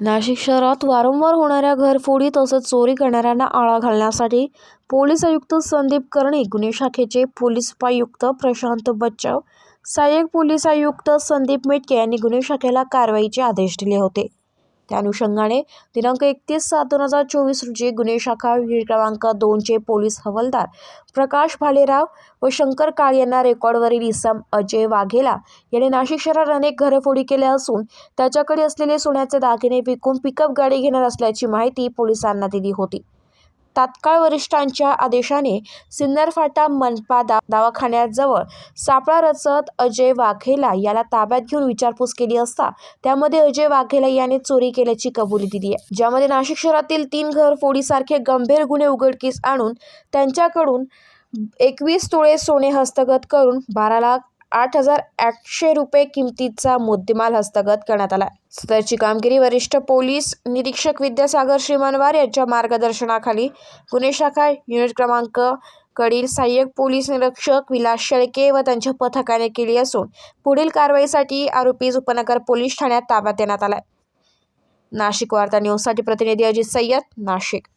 नाशिक शहरात वारंवार होणाऱ्या घरफोडी तसंच चोरी करणाऱ्यांना आळा घालण्यासाठी पोलीस आयुक्त संदीप कर्णिक गुन्हे शाखेचे पोलीस उपायुक्त प्रशांत बच्चाव सहाय्यक पोलीस आयुक्त संदीप मेटके यांनी गुन्हे शाखेला कारवाईचे आदेश दिले होते. त्या अनुषंगाने दिनांक एकतीस सात दोन हजार चोवीस रोजी गुन्हे शाखा विहीर क्रमांक दोनचे पोलीस हवालदार प्रकाश भालेराव व शंकर काळ यांना रेकॉर्डवरील इसम अजय वाघेला याने नाशिक शहरात अनेक घरफोडी केल्या असून त्याच्याकडे असलेले सोन्याचे दागिने विकून पिकअप गाडी घेणार असल्याची माहिती पोलिसांना दिली होती. तात्काळ वरिष्ठांच्या आदेशाने सिन्नर फाटा मनपा दा दवाखान्याजवळ सापळा रचत अजय वाघेला याला ताब्यात घेऊन विचारपूस केली असता त्यामध्ये अजय वाघेला याने चोरी केल्याची कबुली दिली आहे. ज्यामध्ये नाशिक शहरातील तीन घरफोडीसारखे गंभीर गुन्हे उघडकीस आणून त्यांच्याकडून एकवीस तोळे सोने हस्तगत करून बारा लाख आठ हजार आठशे रुपये किमतीचा मुद्देमाल हस्तगत करण्यात आला. सदरची कामगिरी वरिष्ठ पोलीस निरीक्षक विद्यासागर श्रीमनवार यांच्या मार्गदर्शनाखाली गुन्हे शाखा युनिट क्रमांक कडील सहाय्यक पोलीस निरीक्षक विलास शेळके व त्यांच्या पथकाने केली असून पुढील कारवाईसाठी आरोपी उपनगर पोलीस ठाण्यात ताब्यात देण्यात आलाय. नाशिक वार्ता न्यूजसाठी प्रतिनिधी अजित सय्यद नाशिक.